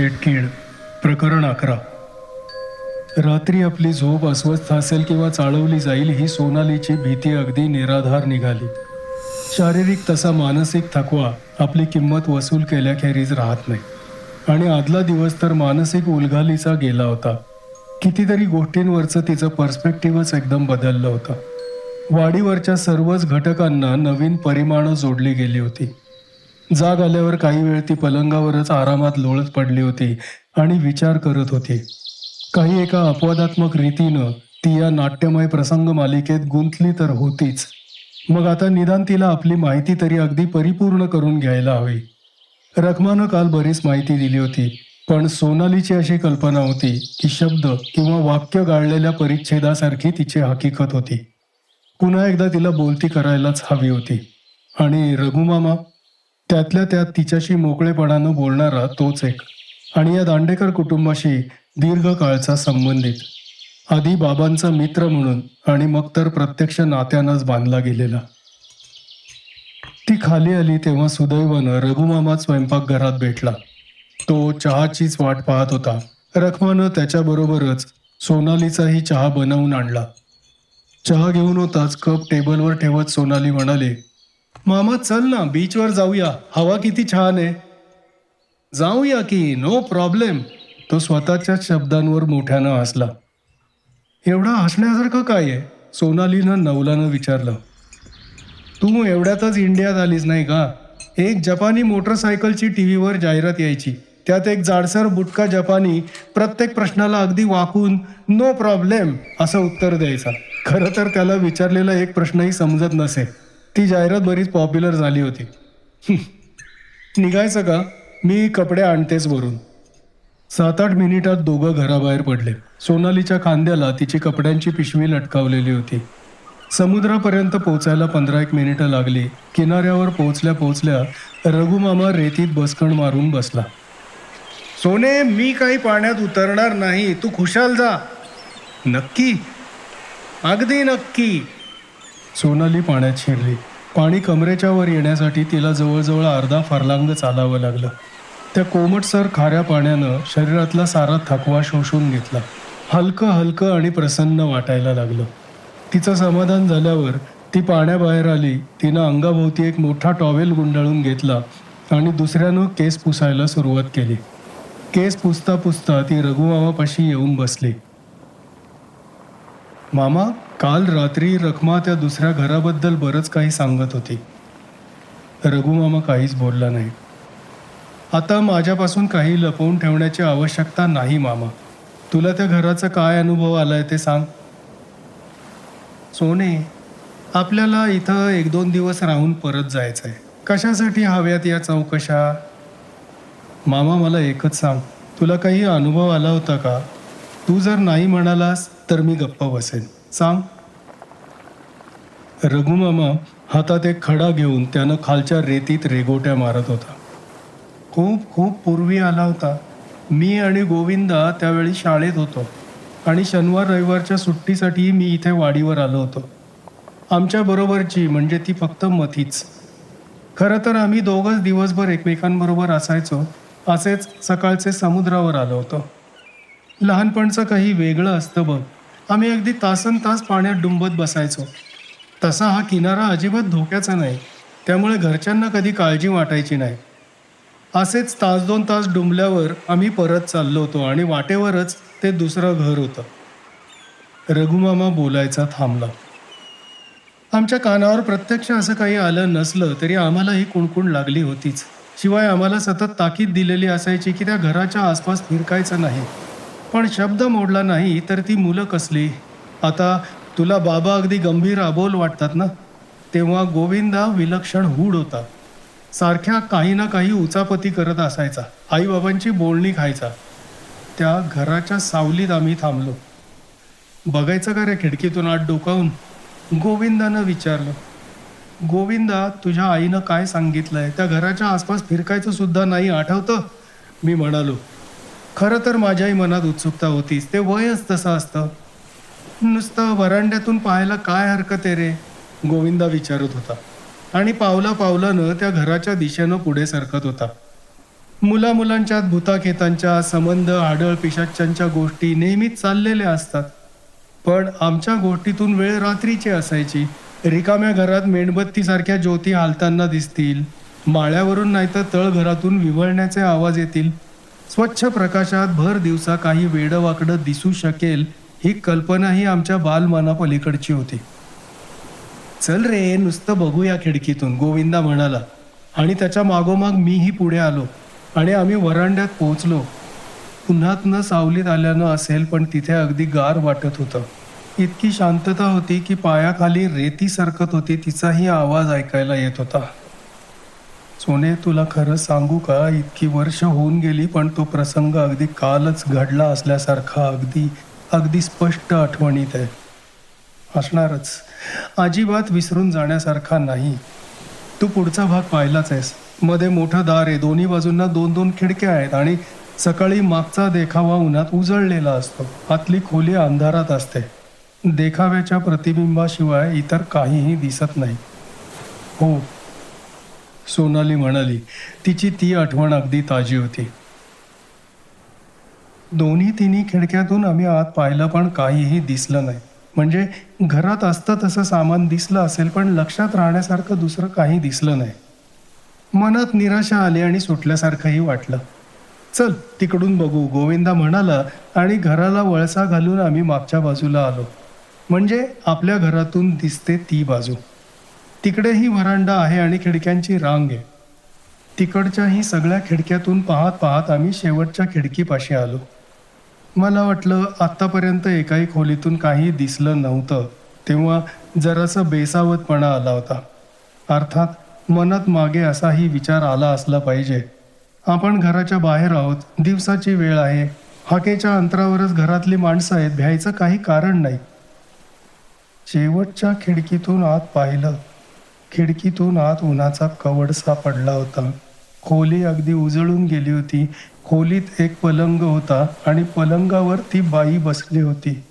शेटकीड प्रकरण अकरा. रात्री आपली झोप अस्वस्थ असेल किंवा चाळवली जाईल ही सोनालीची भीती अगदी निराधार निघाली. शारीरिक तसा मानसिक थकवा आपली किंमत वसूल केल्याखेरीज राहत नाही. आणि आदला दिवस तर मानसिक उलघालीचा गेला होता. कितीतरी गोष्टींवरचं तिचं पर्स्पेक्टिव्हच एकदम बदललं होतं. वाडीवरच्या सर्वच घटकांना नवीन परिमाणं जोडली गेली होती. जाग आल्यावर काही वेळ ती पलंगावरच आरामात लोळत पडली होती आणि विचार करत होती. काही एका अपवादात्मक रीतीनं ती या नाट्यमय प्रसंग मालिकेत गुंतली तर होतीच. मग आता निदान तिला आपली माहिती तरी अगदी परिपूर्ण करून घ्यायला हवी. रखमानं काल बरीच माहिती दिली होती पण सोनालीची अशी कल्पना होती की शब्द किंवा वाक्य गाळलेल्या परिच्छेदासारखी तिची हकीकत होती. पुन्हा एकदा तिला बोलती करायलाच हवी होती. आणि रघुमामा त्यातल्या त्यात तिच्याशी मोकळेपणानं बोलणारा तोच एक आणि या दांडेकर कुटुंबाशी दीर्घकाळचा संबंधित. आधी बाबांचा मित्र म्हणून आणि मग तर प्रत्यक्ष नात्यानंच बांधला गेलेला. ती खाली आली तेव्हा सुदैवानं रघुमामा स्वयंपाकघरात भेटला. तो चहाचीच वाट पाहत होता. रखमानं त्याच्याबरोबरच सोनालीचाही चहा बनवून आणला. चहा घेऊन होताच कप टेबलवर ठेवत सोनाली म्हणाले मामा चल ना बीचवर जाऊया. हवा किती छान आहे. जाऊया की नो प्रॉब्लेम तो स्वतःच्या शब्दांवर मोठ्यानं हसला. एवढा हसण्यासारखं काय आहे? सोनालीनं नवलानं विचारलं. तू एवढ्यातच इंडियात आलीस नाही का? एक जपानी मोटरसायकलची टी व्हीवर जाहिरात यायची. त्यात एक जाडसर बुटका जपानी प्रत्येक प्रश्नाला अगदी वाकून नो प्रॉब्लेम असं उत्तर द्यायचा. खरं तर त्याला विचारलेला एक प्रश्नही समजत नसे. ती जाहिरात बरीच पॉप्युलर झाली होती. निघायचं का? मी कपडे आणतेच वरून. सात आठ मिनिटात दोघं घराबाहेर पडले. सोनालीच्या खांद्याला तिची कपड्यांची पिशवी लटकावलेली होती. समुद्रापर्यंत पोचायला पंधरा एक मिनिटं लागली. किनाऱ्यावर पोहोचल्या पोहोचल्या रघुमामा रेतीत बसकण मारून बसला. सोने मी काही पाण्यात उतरणार नाही. तू खुशाल जा. नक्की. अगदी नक्की. सोनाली पाण्यात शिरली. पाणी कमरेच्या वर येण्यासाठी तिला जवळजवळ अर्धा फरलांग चालावं लागलं. त्या कोमटसर खाऱ्या पाण्यानं शरीरातला सारा थकवा शोषून घेतला. हलकं हलकं आणि प्रसन्न वाटायला लागलं. तिचं समाधान झाल्यावर ती पाण्याबाहेर आली तिनं अंगाभोवती एक मोठा टॉवेल गुंडाळून घेतला आणि दुसऱ्यानं केस पुसायला सुरुवात केली. केस पुसता पुसता ती रघुमामापाशी येऊन बसली. मामा काल रात्री रखमा त्या दुसऱ्या घराबद्दल बरंच काही सांगत होती. रघुमामा काहीच बोलला नाही. आता माझ्यापासून काही लपवून ठेवण्याची आवश्यकता नाही मामा. तुला त्या घराचा काय अनुभव आलाय ते सांग. सोने आपल्याला इथं एक दोन दिवस राहून परत जायचं आहे कशासाठी हव्यात या चौकशा? मामा मला एकच सांग. तुला काही अनुभव आला होता का? तू जर नाही म्हणालास तर मी गप्प बसेन. सांग. रघुमामा हातात एक खडा घेऊन त्यानं खालच्या रेतीत रेगोट्या मारत होता. खूप खूप पूर्वी आला होता. मी आणि गोविंदा त्यावेळी शाळेत होतो आणि शनिवार रविवारच्या सुट्टीसाठी मी इथे वाडीवर आलो होतो. आमच्या बरोबरची म्हणजे ती फक्त मथीच. खरं तर आम्ही दोघंच दिवसभर एकमेकांबरोबर असायचो असेच सकाळचे समुद्रावर आलो होतो. लहानपणचं काही वेगळं असतं बघ. आम्ही अगदी तासन तास पाण्यात डुंबत बसायचो. तसा हा किनारा अजिबात धोक्याचा नाही त्यामुळे घरच्यांना कधी काळजी वाटायची नाही. असेच तास दोन तास डुंबल्यावर आम्ही परत चाललो होतो आणि वाटेवरच ते दुसरं घर होतं. रघुमामा बोलायचा थांबला. आमच्या कानावर प्रत्यक्ष असं काही आलं नसलं तरी आम्हाला ही कुणकुण लागली होतीच. शिवाय आम्हाला सतत ताकीद दिलेली असायची की त्या घराच्या आसपास फिरकायचं नाही. पण शब्द मोडला नाही तर ती मुलं कसली? आता तुला बाबा अगदी गंभीर अबोल वाटतात ना? तेव्हा गोविंदा विलक्षण हूड होता. सारख्या काही ना काही उचापती करत असायचा आईबाबांची बोलणी खायचा. त्या घराच्या सावलीत आम्ही थांबलो. बघायचं का रे खिडकीतून आत डोकावून? गोविंदानं विचारलं. गोविंदा तुझ्या आईनं काय सांगितलंय? त्या घराच्या आसपास फिरकायचं सुद्धा नाही आठवतं? मी म्हणालो खरं तर माझ्याही मनात उत्सुकता होतीच. ते वयच तसं असतं. नुसतं वरांड्यातून पाहायला काय हरकत आहे रे? गोविंदा विचारत होता. आणि पावला पावलानं त्या घराच्या दिशेनं पुढे सरकत होता. मुला मुलांच्यात भूताखेतांच्या संबंध आडळ पिशाच्यांच्या गोष्टी नेहमीच चाललेल्या असतात. पण आमच्या गोष्टीतून वेळ रात्रीची असायची. रिकाम्या घरात मेणबत्तीसारख्या ज्योती हालताना दिसतील. माळ्यावरून नाहीतर तळघरातून विवळण्याचे आवाज येतील. स्वच्छ प्रकाशात भर दिवसा काही वेडवाकडं दिसू शकेल ही कल्पनाही आमच्या बालमनापलीकडची होती. चल रे नुसतं बघूया खिडकीतून गोविंदा म्हणाला. आणि त्याच्या मागोमाग मीही पुढे आलो आणि आम्ही वरांड्यात पोहोचलो. पुन्हातनं सावलीत आल्यानं असेल पण तिथे अगदी गार वाटत होतं. इतकी शांतता होती की पायाखाली रेती सरकत होती तिचाही आवाज ऐकायला येत होता. सोने तुला खरं सांगू का? इतकी वर्ष होऊन गेली पण तो प्रसंग अगदी कालच घडला असल्यासारखा अगदी अगदी स्पष्ट आठवणीत आहे. असणारच. अजिबात विसरून जाण्यासारखा नाही. तू पुढचा भाग पाहिलाच आहेस. मध्ये मोठं दार आहे. दोन्ही बाजूंना दोन दोन खिडक्या आहेत आणि सकाळी मागचा देखावा उन्हात उजळलेला असतो. आतली खोली अंधारात असते. देखाव्याच्या प्रतिबिंबाशिवाय इतर काहीही दिसत नाही. हो सोनाली म्हणाली तिची ती आठवण अगदी ताजी होती. दोन्ही तिन्ही खिडक्यातून आम्ही आत पाहिलं पण काहीही दिसलं नाही. म्हणजे घरात असतं तसं सामान दिसलं असेल पण लक्षात राहण्यासारखं दुसरं काही दिसलं नाही. मनात निराशा आली आणि सुटल्यासारखंही वाटलं. चल तिकडून बघू गोविंदा म्हणाला आणि घराला वळसा घालून आम्ही मागच्या बाजूला आलो. म्हणजे आपल्या घरातून दिसते ती बाजू. तिकडेही व्हरांडा आहे आणि खिडक्यांची रांग आहे. तिकडच्याही सगळ्या खिडक्यातून पाहत पाहत आम्ही शेवटच्या खिडकीपाशी आलो. मला वाटलं आत्तापर्यंत एकाही खोलीतून काही दिसलं नव्हतं तेव्हा जरासा बेसावतपणा आला होता. अर्थात मनात मागे असाही विचार आला असला पाहिजे. आपण घराच्या बाहेर आहोत दिवसाची वेळ आहे. हाकेच्या अंतरावरच घरातली माणसं आहेत भ्यायचं काही कारण नाही. शेवटच्या खिडकीतून आत पाहिलं खिडकीतून आत उन्हाचा कवडसा पडला होता. खोली अगदी उजळून गेली होती. खोलीत एक पलंग होता आणि पलंगावर ती बाई बसली होती.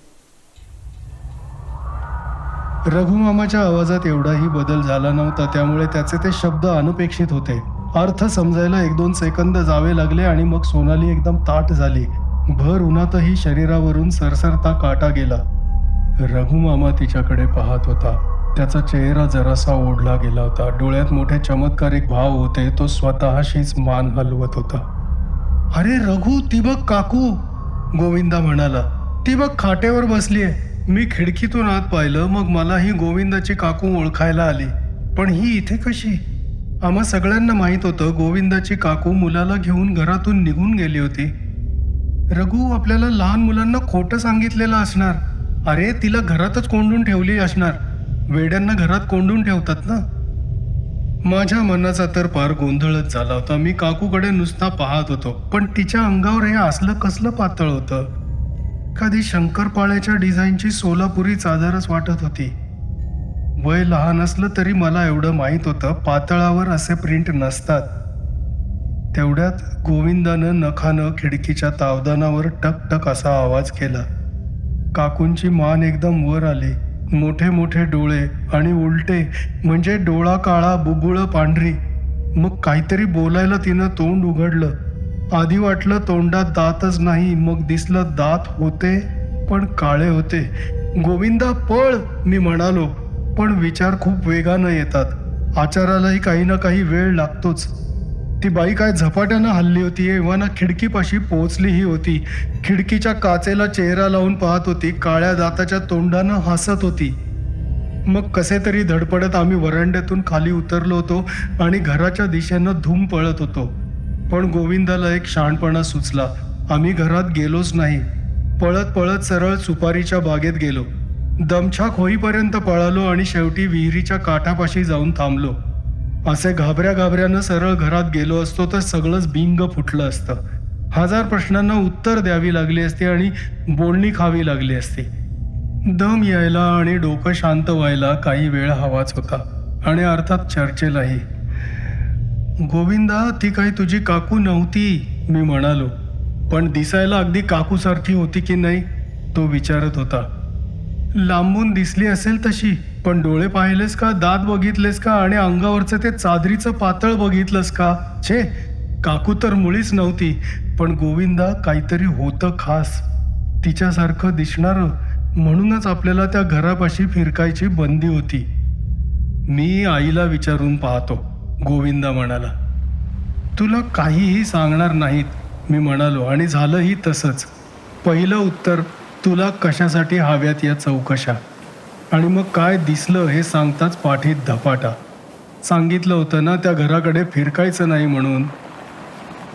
रघुमामाच्या आवाजात एवढाही बदल झाला नव्हता. त्यामुळे त्याचे ते शब्द अनपेक्षित होते. अर्थ समजायला एक दोन सेकंद जावे लागले आणि मग सोनाली एकदम ताट झाली. भर उन्हातही शरीरावरून सरसरता काटा गेला. रघुमामा तिच्याकडे पाहत होता. त्याचा चेहरा जरासा ओढला गेला होता. डोळ्यात मोठे चमत्कारिक भाव होते. तो स्वतःशीच मान हलवत होता. अरे रघु ती बघ काकू गोविंदा म्हणाला. ती बघ खाटेवर बसली आहे मी खिडकीतून आत पाहिलं. मग मला ही गोविंदाची काकू ओळखायला आली. पण ही इथे कशी? आम्हा सगळ्यांना माहीत होतं. गोविंदाची काकू मुलाला घेऊन घरातून निघून गेली होती. रघु आपल्याला लहान मुलांना खोटं सांगितलेलं असणार. अरे तिला घरातच कोंडून ठेवली असणार. वेड्यांना घरात कोंडून ठेवतात ना? माझ्या मनाचा तर फार गोंधळच झाला होता. मी काकूकडे नुसता पाहत होतो. पण तिच्या अंगावर हे असलं कसलं पातळ होतं? कधी शंकरपाळ्याच्या डिझाईनची सोलापुरी चादरच वाटत होती. वय लहान असलं तरी मला एवढं माहीत होतं पातळावर असे प्रिंट नसतात. तेवढ्यात गोविंदानं नखानं खिडकीच्या तावदानावर टक टक असा आवाज केला. काकूंची मान एकदम वर आली. मोठे मोठे डोळे आणि उलटे म्हणजे डोळा काळा बुबुळं पांढरी. मग काहीतरी बोलायला तिनं तोंड उघडलं. आधी वाटलं तोंडात दातच नाही मग दिसलं दात होते पण काळे होते. गोविंदा पळ मी म्हणालो पण विचार खूप वेगानं येतात. आचारालाही काही ना काही वेळ लागतोच. ती बाई काय झपाट्यानं हल्ली होती एव्हाना खिडकीपाशी पोहोचलीही होती. खिडकीच्या काचेला चेहरा लावून पाहत होती काळ्या दाताच्या तोंडानं हसत होती. मग कसे तरी धडपडत आम्ही वरांड्यातून खाली उतरलो होतो आणि घराच्या दिशेनं धूम पळत होतो. पण गोविंदाला एक शहाणपणा सुचला. आम्ही घरात गेलोच नाही. पळत पळत सरळ सुपारीच्या बागेत गेलो. दमछाक होईपर्यंत पळालो आणि शेवटी विहिरीच्या काठापाशी जाऊन थांबलो. असे घाबऱ्या घाबऱ्यानं सरळ घरात गेलो असतो तर सगळंच बिंग फुटलं असतं. हजार प्रश्नांना उत्तर द्यावी लागली असती आणि बोलणी खावी लागली असती. दम यायला आणि डोकं शांत व्हायला काही वेळ हवाच होता आणि अर्थात चर्चेलाही. गोविंदा ती काही तुझी काकू नव्हती मी म्हणालो. पण दिसायला अगदी काकूसारखी होती की नाही तो विचारत होता. लांबून दिसली असेल तशी. पण डोळे पाहिलेस का दात बघितलेस का आणि अंगावरचं ते चादरीचं पातळ बघितलंस का? छे काकू तर मुळीच नव्हती पण गोविंदा काहीतरी होतं खास. तिच्यासारखं दिसणारं म्हणूनच आपल्याला त्या घरापाशी फिरकायची बंदी होती. मी आईला विचारून पाहतो गोविंदा म्हणाला. तुला काहीही सांगणार नाहीत मी म्हणालो आणि झालंही तसंच. पहिलं उत्तर तुला कशासाठी हव्यात या चौकशा? आणि मग काय दिसलं हे सांगताच पाठीत धपाटा. सांगितलं होतं ना त्या घराकडे फिरकायचं नाही म्हणून.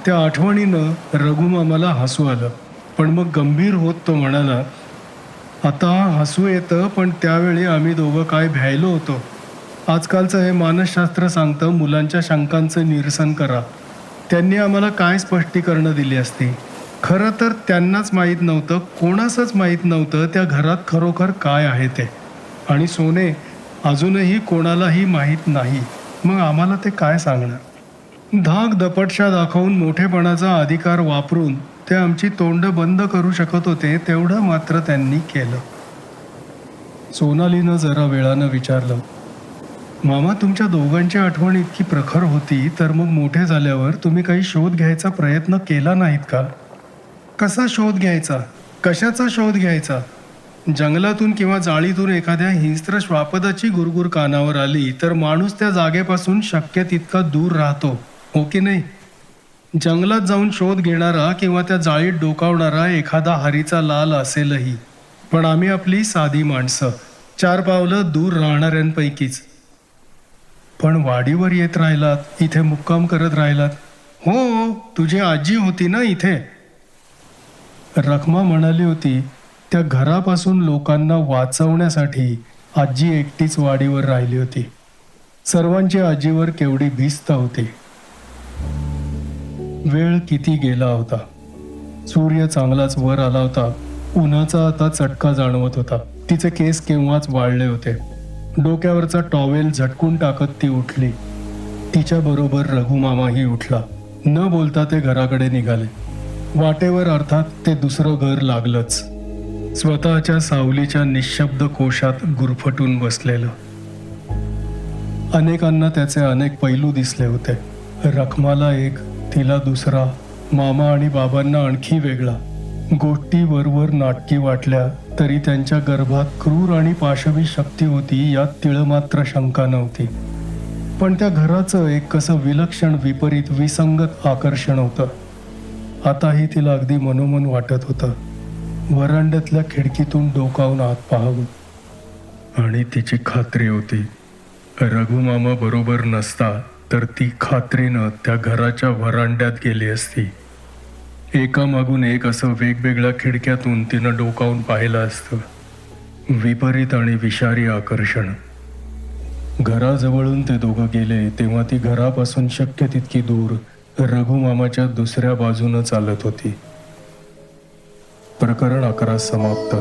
त्या आठवणीनं रघुमामाला हसू आलं. पण मग गंभीर होत तो म्हणाला आता हसू येतं पण त्यावेळी आम्ही दोघं काय भ्यायलो होतो. आजकालचं हे मानसशास्त्र सांगतं मुलांच्या शंकांचं निरसन करा. त्यांनी आम्हाला काय स्पष्टीकरणं दिली असती? खरं तर त्यांनाच माहीत नव्हतं कोणासच माहीत नव्हतं त्या घरात खरोखर काय आहे ते. आणि सोने अजूनही कोणालाही माहीत नाही. मग आम्हाला ते काय सांगणार? धाक दपटशा दाखवून मोठेपणाचा अधिकार वापरून ते आमची तोंड बंद करू शकत होते तेवढं मात्र त्यांनी केलं. सोनालीनं जरा वेळानं विचारलं मामा तुमच्या दोघांची आठवण इतकी प्रखर होती तर मग मोठे झाल्यावर तुम्ही काही शोध घ्यायचा प्रयत्न केला नाहीत का? कसा शोध घ्यायचा? कशाचा शोध घ्यायचा? जंगलातून किंवा जाळीतून एखाद्या हिंस्त्र श्वापदाची गुरगुर कानावर आली तर माणूस त्या जागेपासून शक्य तितका दूर राहतो हो की नाही? जंगलात जाऊन शोध घेणारा किंवा त्या जाळीत डोकावणारा एखादा हरीचा लाल असेलही. पण आम्ही आपली साधी माणसं चार पावलं दूर राहणाऱ्यांपैकीच. पण वाडीवर येत राहिलात इथे मुक्काम करत राहिलात. हो तुझी आजी होती ना इथे? रखमा म्हणाली होती त्या घरापासून लोकांना वाचवण्यासाठी आजी एकटीच वाडीवर राहिली होती. सर्वांची आजीवर केवढी भिस्त होती. वेळ किती गेला होता. सूर्य चांगलाच वर आला होता. उन्हाचा आता चटका जाणवत होता. तिचे केस केव्हाच वाळले होते. डोक्यावरचा टॉवेल झटकून टाकत ती उठली. तिच्याबरोबर रघुमामाही उठला. न बोलता ते घराकडे निघाले. वाटेवर अर्थात ते दुसरं घर लागलंच. स्वतःच्या सावलीच्या निशब्द कोशात गुरफटून बसलेलं. अनेकांना त्याचे अनेक पैलू दिसले होते. रखमाला एक तिला दुसरा मामा आणि बाबांना आणखी वेगळा. गोष्टी वरवर नाटकी वाटल्या तरी त्यांच्या गर्भात क्रूर आणि पाशवी शक्ती होती यात तिळमात्र शंका नव्हती. पण त्या घराचं एक कसं विलक्षण विपरीत विसंगत आकर्षण होतं. आताही तिला अगदी मनोमन वाटत होतं. वरांड्यातल्या खिडकीतून डोकावून आत पाहावं. आणि तिची खात्री होती. रघुमामा बरोबर नसता तर ती खात्रीनं त्या घराच्या वरांड्यात गेली असती. एकामागून एक असं वेगवेगळ्या खिडक्यातून तिनं डोकावून पाहिलं असतं. विपरीत आणि विषारी आकर्षण. घराजवळून ते दोघं गेले तेव्हा ती घरापासून शक्य तितकी दूर रघुमामाच्या दुसऱ्या बाजूनं चालत होती. प्रकरण अकरा समाप्त.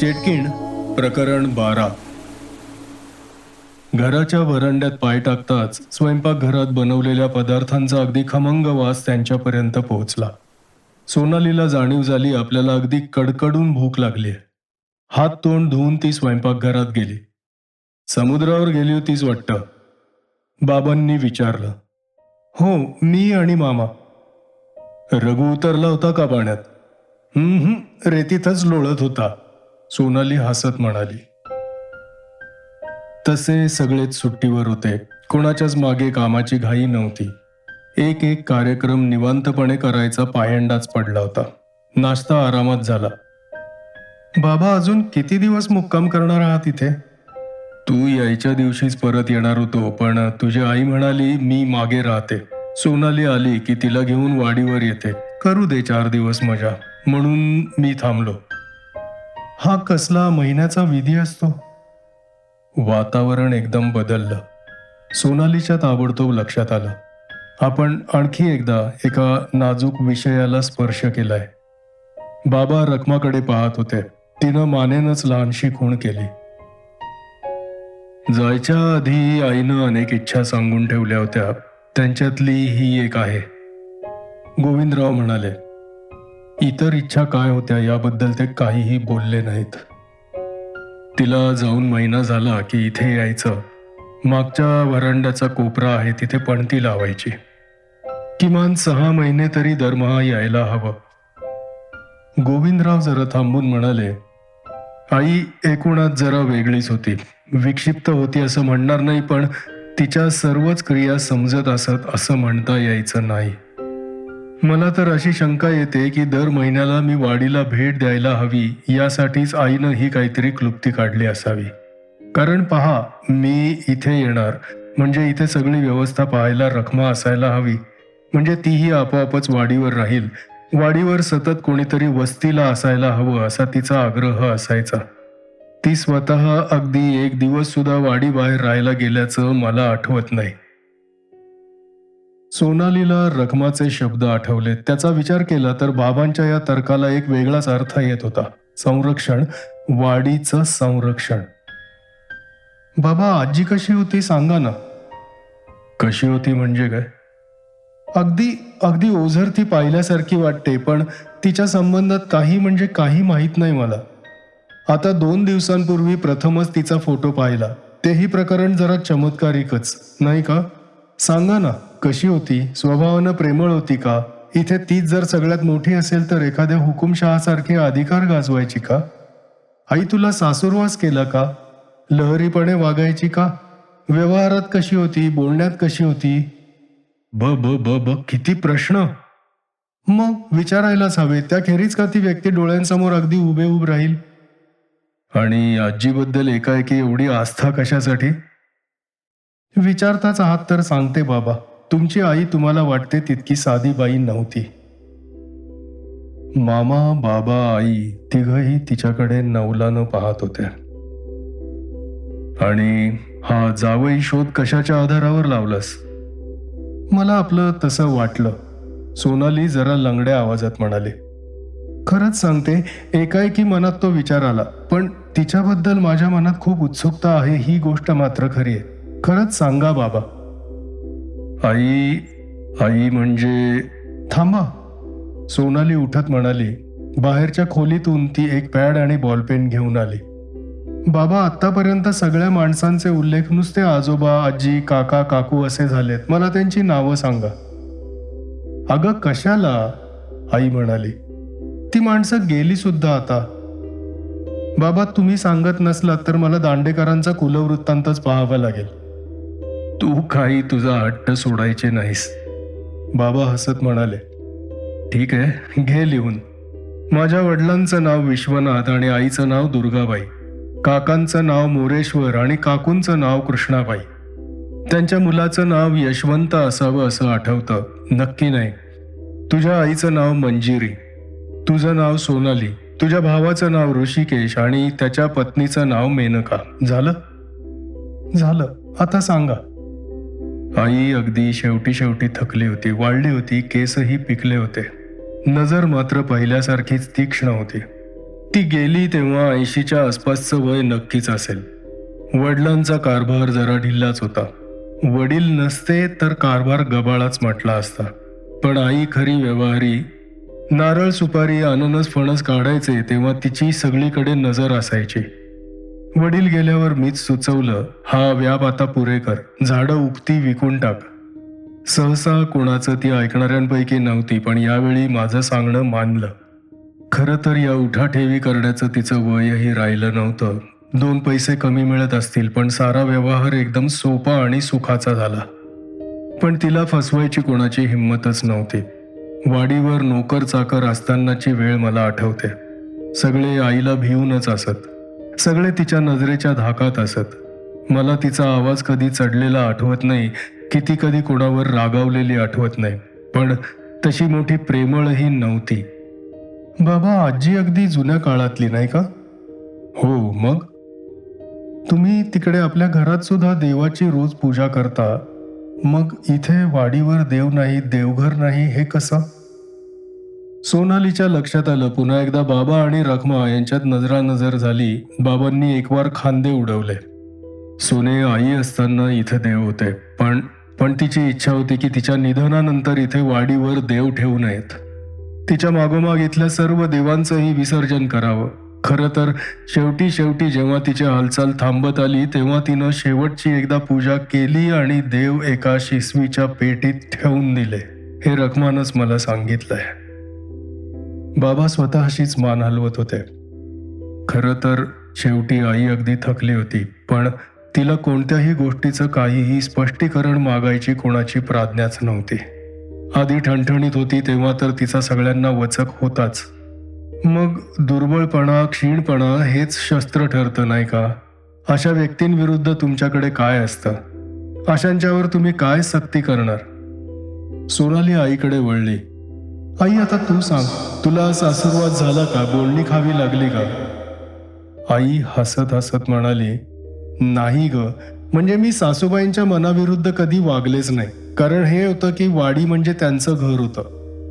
चेटकिण प्रकरण बारा. घराच्या वरांड्यात पाय टाकताच स्वयंपाकघरात बनवलेल्या पदार्थांचा अगदी खमंग वास त्यांच्यापर्यंत पोहोचला. सोनालीला जाणीव झाली आपल्याला अगदी कडकडून भूक लागली हात तोंड धुवून ती स्वयंपाकघरात गेली. समुद्रावर गेली होतीच वाटतं. बाबांनी विचारलं हो मी आणि मामा. रघु उतरला होता का पाण्यात हम्म रेतीतच लोळत होता. सोनाली हसत म्हणाली तसे सगळेच सुट्टीवर होते. कोणाच्याच मागे कामाची घाई नव्हती. एक एक कार्यक्रम निवांतपणे करायचा पायंडाच पडला होता. नाश्ता आरामात झाला. बाबा अजून किती दिवस मुक्काम करणार आहात इथे? तू यायच्या दिवशीच परत येणार होतो पण तुझी आई म्हणाली मी मागे राहते. सोनाली आली की तिला घेऊन वाडीवर येते. करू दे चार दिवस मजा. म्हणून मी थांबलो. हा कसला महिन्याचा विधी असतो? वातावरण एकदम बदललं. सोनालीच्या ताबडतोब लक्षात आलं. आपण आणखी एकदा एका नाजूक विषयाला स्पर्श केलाय. बाबा रकमाकडे पाहत होते. तिनं मानेनच लहानशी खूण केली. जायच्या आधी आईनं अनेक इच्छा सांगून ठेवल्या होत्या. त्यांच्यातली ही एक आहे. गोविंदराव म्हणाले इतर इच्छा काय होत्या याबद्दल ते काहीही बोलले नाहीत. तिला जाऊन महिना झाला की इथे यायचं. मागच्या वरांड्याचा कोपरा आहे तिथे पणती लावायची. किमान सहा महिने तरी दरमहा यायला हवं. गोविंदराव जरा थांबून म्हणाले आई एकूणात जरा वेगळीच होती. विक्षिप्त होती असं म्हणणार नाही पण तिच्या सर्वच क्रिया समजत असत असं म्हणता यायचं नाही. मला तर अशी शंका येते की दर महिन्याला मी वाडीला भेट द्यायला हवी यासाठीच आईनं ही काहीतरी क्लुप्ती काढली असावी. कारण पहा मी इथे येणार म्हणजे इथे सगळी व्यवस्था पाहायला रखमा असायला हवी म्हणजे तीही आपोआपच वाडीवर राहील वाडीवर सतत कोणीतरी वस्तीला असायला हवं असा तिचा आग्रह असायचा. ती स्वतः अगदी एक दिवस सुद्धा वाडीबाहेर राहायला गेल्याचं मला आठवत नाही. सोनालीला रखमाचे शब्द आठवले. त्याचा विचार केला तर बाबांच्या या तर्काला एक वेगळाच अर्थ येत होता. संरक्षण वाडीचं संरक्षण. बाबा आजी कशी होती सांगा ना. कशी होती म्हणजे काय? अगदी अगदी ओझर ती पाहिल्यासारखी वाटते पण तिच्या संबंधात काही म्हणजे काही माहीत नाही मला. आता दोन दिवसांपूर्वी प्रथमच तिचा फोटो पाहिला. तेही प्रकरण जरा चमत्कारिकच नाही का? सांगा ना कशी होती? स्वभावानं प्रेमळ होती का? इथे तीच जर सगळ्यात मोठी असेल तर एखाद्या हुकुमशहासारखे अधिकार गाजवायची का? आई तुला सासूरवास केला का? लहरीपणे वागायची का? व्यवहारात कशी होती? बोलण्यात कशी होती? ब ब ब ब किती प्रश्न. मग विचारायलाच हवे त्याखेरीज का ती व्यक्ती डोळ्यांसमोर अगदी उभे उभ राहील? आणि आजीबद्दल एकाएकी एवढी आस्था कशासाठी? विचारताच आहात तर सांगते बाबा तुमची आई तुम्हाला वाटते तितकी साधी बाई नव्हती. मामा बाबा आई तिघही तिच्याकडे नवलानं पाहत होते. आणि हा जावई शोध कशाच्या आधारावर लावलास? मला आपलं तसं वाटलं. सोनाली जरा लंगड्या आवाजात म्हणाली खरंच सांगते एकाएकी मनात तो विचार आला पण तिच्याबद्दल माझ्या मनात खूप उत्सुकता आहे ही गोष्ट मात्र खरी आहे. खरंच सांगा बाबा. आई आई म्हणजे थांबा. सोनाली उठत म्हणाली बाहेरच्या खोलीतून ती एक पॅड आणि बॉलपेन घेऊन आली. बाबा आतापर्यंत सगळ्या माणसांचे उल्लेख नुसते आजोबा आजी काका काकू असे झालेत. मला त्यांची नावं सांगा. अगं कशाला? आई म्हणाली. ती माणसं गेली सुद्धा आता. बाबा तुम्ही सांगत नसलात तर मला दांडेकरांचा कुलवृत्तांतच पाहावा लागेल. तू काही तुझा हट्ट सोडायचे नाहीस. बाबा हसत म्हणाले. ठीक आहे घे लिहून. माझ्या वडिलांचं नाव विश्वनाथ आणि आईचं नाव दुर्गाबाई. काकांचं नाव मोरेश्वर आणि काकूंचं नाव कृष्णाबाई. त्यांच्या मुलाचं नाव यशवंत असावं असं आठवतं. नक्की नाही. तुझ्या आईचं नाव मंजिरी. तुझं नाव सोनाली. तुझ्या भावाचं नाव ऋषिकेश आणि त्याच्या पत्नीचं नाव मेनका. झालं? झालं. आता सांगा. आई अगदी शेवटी शेवटी थकली होती. वाढली होती. केसही पिकले होते. नजर मात्र पहिल्यासारखीच तीक्ष्ण होती. ती गेली तेव्हा ऐंशीच्या आसपासचं वय नक्कीच असेल. वडिलांचा कारभार जरा ढिल्लाच होता. वडील नसते तर कारभार गबाळाच म्हटला असता. पण आई खरी व्यवहारी. नारळ सुपारी अननस फणस काढायचे तेव्हा तिची सगळीकडे नजर असायची. वडील गेल्यावर मीच सुचवलं हा व्याप आता पुरे कर. झाडं उगती विकून टाक. सहसा कोणाचं ती ऐकणाऱ्यांपैकी नव्हती पण यावेळी माझं सांगणं मानलं. खरं तर या उठा ठेवी करण्याचं तिचं वयही राहिलं नव्हतं. दोन पैसे कमी मिळत असतील पण सारा व्यवहार एकदम सोपा आणि सुखाचा झाला. पण तिला फसवायची कोणाची हिंमतच नव्हती. वाडीवर नोकर चाकर असतानाची वेळ मला आठवते. सगळे आईला भिवूनच असत. सगळे तिच्या नजरेच्या धाकात असत. मला तिचा आवाज कधी चढलेला आठवत नाही किती कधी कोणावर रागावलेली आठवत नाही. पण तशी मोठी प्रेमळही नव्हती. बाबा आजी अगदी जुन्या काळातली नाही का? हो मग? तुम्ही तिकडे आपल्या घरात सुद्धा देवाची रोज पूजा करता. मग इथे वाडीवर देव नाही देवघर नाही हे कसं? सोनालीच्या लक्षात आलं पुन्हा एकदा बाबा आणि रखमा यांच्यात नजरानजर झाली. बाबांनी एक वार खांदे उडवले. सोने आई असताना इथे देव होते. पण पण तिची इच्छा होती की तिच्या निधनानंतर इथे वाडीवर देव ठेवू नयेत. तिच्या मागोमाग इथल्या सर्व देवांचंही विसर्जन करावं. खरं तर शेवटी शेवटी जेव्हा तिची हालचाल थांबत आली तेव्हा तिनं शेवटची एकदा पूजा केली आणि देव एका शिसवीच्या पेटीत ठेवून दिले. हे रखमानच मला सांगितलंय. बाबा स्वतःशीच मान हलवत होते. खरं तर शेवटी आई अगदी थकली होती पण तिला कोणत्याही गोष्टीचं काहीही स्पष्टीकरण मागायची कोणाची प्राज्ञाच नव्हती. आधी ठणठणीत होती तेव्हा तर तिचा सगळ्यांना वचक होताच. मग दुर्बळपणा क्षीणपणा हेच शस्त्र ठरतं नाही का? अशा व्यक्तींविरुद्ध तुमच्याकडे काय असतं? अशांच्यावर तुम्ही काय सक्ती करणार? सोनाली आईकडे वळली. आई आता तू सांग तुला सासुरवाद झाला का? बोलणी खावी लागली का? आई हसत हसत म्हणाली नाही ग. म्हणजे मी सासूबाईंच्या मनाविरुद्ध कधी वागलेच नाही. कारण हे होतं की वाडी म्हणजे त्यांचं घर होतं.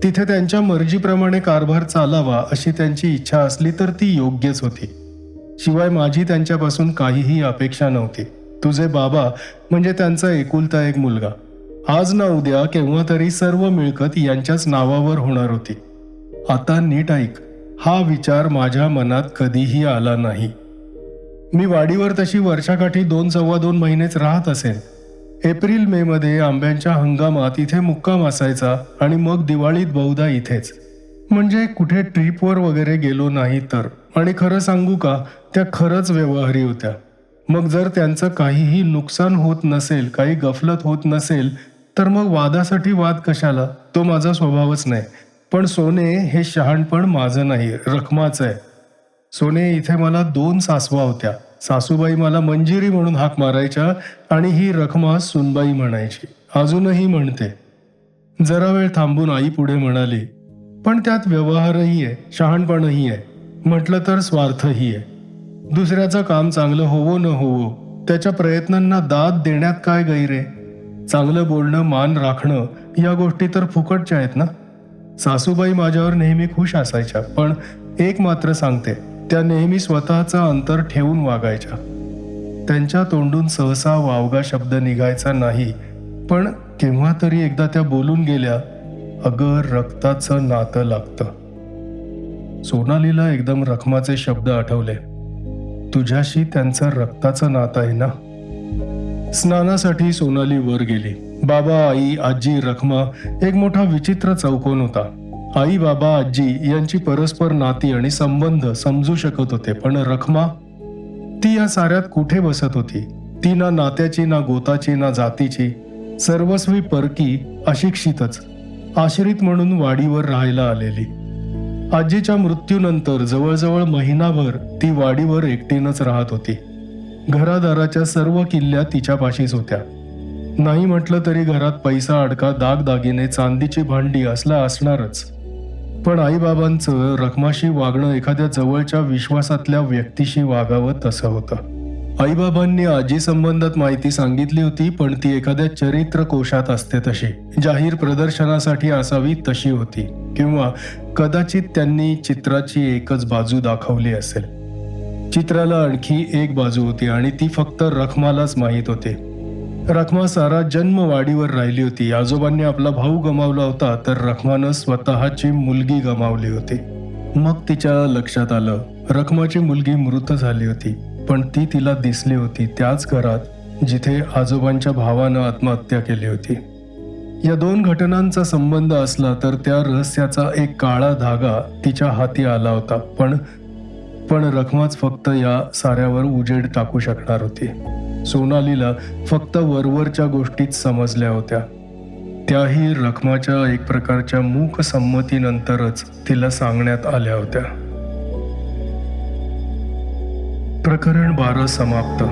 तिथे त्यांच्या मर्जीप्रमाणे कारभार चालावा अशी त्यांची इच्छा असली तर ती योग्यच होती. शिवाय माझी त्यांच्यापासून काहीही अपेक्षा नव्हती. तुझे बाबा म्हणजे त्यांचा एकुलता एक मुलगा. आज ना उद्या केव्हा तरी सर्व मिळकत यांच्याच नावावर होणार होती. आता नीट ऐक हा विचार माझ्या मनात कधीही आला नाही. मी वाडीवर तशी वर्षाकाठी दोन सव्वा दोन महिनेच राहत असेन. एप्रिल मे मध्ये आंब्यांच्या हंगामात इथे मुक्काम असायचा आणि मग दिवाळीत बहुधा इथेच. म्हणजे कुठे ट्रिपवर वगैरे गेलो नाही तर. आणि खरं सांगू का त्या खरंच व्यवहारी होत्या. मग जर त्यांचं काहीही नुकसान होत नसेल काही गफलत होत नसेल तर मग वादासाठी वाद कशाला? तो माझा स्वभावच नाही. पण सोने हे शहाणपण माझं नाही रखमाचं आहे. सोने इथे मला दोन सासवा होत्या. सासूबाई मला मंजिरी म्हणून हाक मारायच्या आणि ही रखमा सुनबाई म्हणायची. अजूनही म्हणते. जरा वेळ थांबून आई पुढे म्हणाली पण त्यात व्यवहारही आहे शहाणपणही आहे. म्हटलं तर स्वार्थही आहे. दुसऱ्याचं काम चांगलं होवो न होवो त्याच्या प्रयत्नांना दाद देण्यात काय गैरे? चांगलं बोलणं मान राखणं या गोष्टी तर फुकटच्या आहेत ना? सासूबाई माझ्यावर नेहमी खुश असायच्या पण एक मात्र सांगते. त्या नेहमी स्वतःचं अंतर ठेवून वागायच्या. त्यांच्या तोंडून सहसा वावगा शब्द निघायचा नाही. पण केव्हा तरी एकदा त्या बोलून गेल्या अगं रक्ताचं नातं लागतं. सोनालीला एकदम रखमाचे शब्द आठवले. तुझ्याशी त्यांचं रक्ताचं नातं आहे ना? स्नानासाठी सोनाली वर गेली. बाबा आई आजी रखमा एक मोठा विचित्र चौकोन होता. आई बाबा आजी यांची परस्पर नाती आणि संबंध समजू शकत होते पण रखमा ती या साऱ्यात कुठे बसत होती? ती ना नात्याची ना गोताची ना जातीची सर्वस्वी परकी अशिक्षितच आश्रित म्हणून वाडीवर राहायला आलेली. आजीच्या मृत्यूनंतर जवळजवळ महिनाभर ती वाडीवर एकटीनच राहत होती. घरादाराच्या सर्व किल्ल्या तिच्यापाशीच होत्या. नाही म्हटलं तरी घरात पैसा अडका दागदागिने चांदीची भांडी असला असणारच. पण आईबाबांचं रखमाशी वागणं एखाद्या जवळच्या विश्वासातल्या व्यक्तीशी वागावं तसं होतं. आईबाबांनी आजी संबंधात माहिती सांगितली होती पण ती एखाद्या चरित्र कोशात असते तशी. जाहीर प्रदर्शनासाठी असावी तशी होती किंवा कदाचित त्यांनी चित्राची एकच बाजू दाखवली असेल. चित्राला आणखी एक बाजू होती आणि ती फक्त रखमालाच माहीत होती. रखमा सारा जन्मवाडीवर राहिली होती. आजोबांनी आपला भाऊ गमावला होता तर रखमानं स्वतःची मुलगी गमावली होती. मग तिच्या लक्षात आलं रखमाची मुलगी मृत झाली होती पण ती तिला दिसली होती त्याच घरात जिथे आजोबांच्या भावानं आत्महत्या केली होती. या दोन घटनांचा संबंध असला तर त्या रहस्याचा एक काळा धागा तिच्या हाती आला होता पण पण रखमाच फक्त या साऱ्यावर उजेड टाकू शकणार होती. सोनालीला फक्त वरवरच्या गोष्टीच समजल्या होत्या. त्याही रखमाच्या एक प्रकारच्या मूक संमतीनंतरच तिला सांगण्यात आल्या होत्या. प्रकरण बारा समाप्त.